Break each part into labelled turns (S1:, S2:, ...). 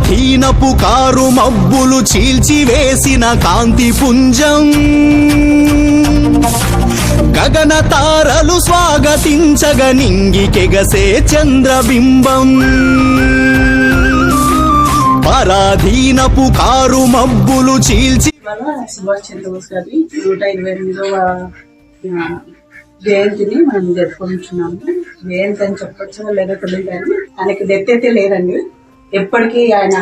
S1: పరాధీనపు car మబ్బులు చీల్చివేసిన కాంతి పుంజం. గగన తారలు స్వాగతించగ నింగికెగసే చంద్రబింబం. పరాధీనపు కారు మబ్బులు చీల్చి
S2: సుభాష్ చంద్రబోస్ గారి నూట ఇరవై ఎనిమిదవ జయంతిని మనం జరుపుకుంటున్నాము. జయంతి అని చెప్పొచ్చో లేదా తెలియదు కానీ ఆయనకి డెత్ అయితే లేదండి. ఎప్పటికీ ఆయన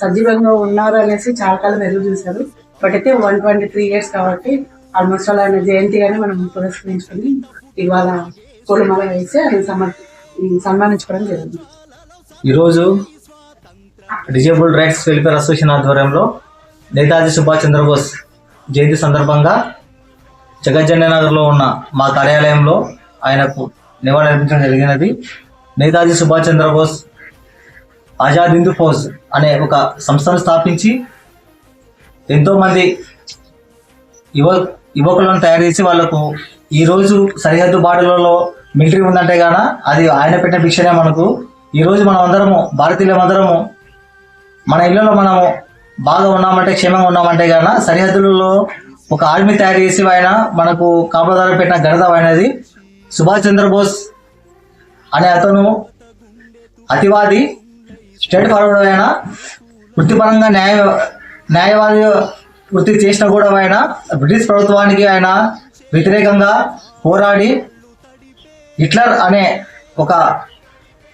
S2: సజీవంగా ఉన్నారు అనేసి చాలా కాలం ఎదురు చూశారు. బట్ అయితే వన్ ట్వంటీ త్రీ ఇయర్స్ కాబట్టి ఆల్మోస్ట్ అలా ఆయన జయంతి అని మనం పురస్కరించుకుని ఇవాళ పూలమాల వేసి ఆయన సమర్ సన్మానించుకోవడం జరిగింది.
S3: ఈరోజు డిజేబుల్ రైట్స్ వెల్ఫేర్ అసోసియేషన్ ఆధ్వర్యంలో నేతాజీ సుభాష్ చంద్రబోస్ జయంతి సందర్భంగా జగజ్జన్య నగర్లో ఉన్న మా కార్యాలయంలో ఆయనకు నివాళి అర్పించడం జరిగినది. నేతాజీ సుభాష్ చంద్రబోస్ ఆజాద్ హిందూ ఫౌజ్ అనే ఒక సంస్థను స్థాపించి ఎంతోమంది యువ యువకులను తయారు చేసి వాళ్ళకు ఈరోజు సరిహద్దు బాటలలో మిలిటరీ ఉందంటే గాన అది ఆయన పెట్టిన భిక్షనే మనకు. ఈరోజు మనం అందరము భారతీయులం అందరము మన ఇళ్ళలో మనము బాగా ఉన్నామంటే క్షేమంగా ఉన్నామంటే గాన సరిహద్దులలో ఒక ఆర్మీ తయారు చేసి ఆయన మనకు కాపలాదారు పెట్టిన ఘనత అయినది సుభాష్ చంద్రబోస్ అనే అతను అతివాది స్టేట్ ఫార్వర్డ్ అయినా వృత్తిపరంగా న్యాయ న్యాయవాది వృత్తి చేసిన కూడా ఆయన బ్రిటిష్ ప్రభుత్వానికి ఆయన వ్యతిరేకంగా పోరాడి హిట్లర్ అనే ఒక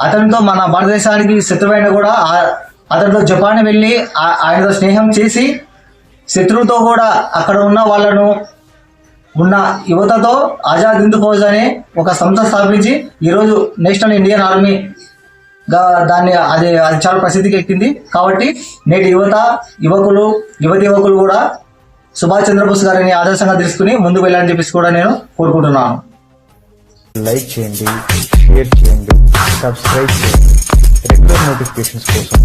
S3: అతనితో మన భారతదేశానికి శత్రువైన కూడా అతనితో జపాన్ వెళ్ళి ఆ- ఆయనతో స్నేహం చేసి శత్రువుతో కూడా అక్కడ ఉన్న వాళ్ళను ఉన్న యువతతో ఆజాద్ హింద్ ఫౌజ్ అనే ఒక సంస్థ స్థాపించి ఈరోజు నేషనల్ ఇండియన్ ఆర్మీ దాన్ని అది అది చాలా ప్రసిద్ధికి ఎక్కింది. కాబట్టి నేటి యువత యువకులు యువతి యువకులు కూడా సుభాష్ చంద్రబోస్ గారిని ఆదర్శంగా తీసుకుని ముందుకు వెళ్ళాలని చెప్పేసి కూడా నేను కోరుకుంటున్నాను.
S4: లైక్ చేయండి షేర్ చేయండి సబ్స్క్రైబ్ చేయండి. రెగ్యులర్ నోటిఫికేషన్స్ కోసం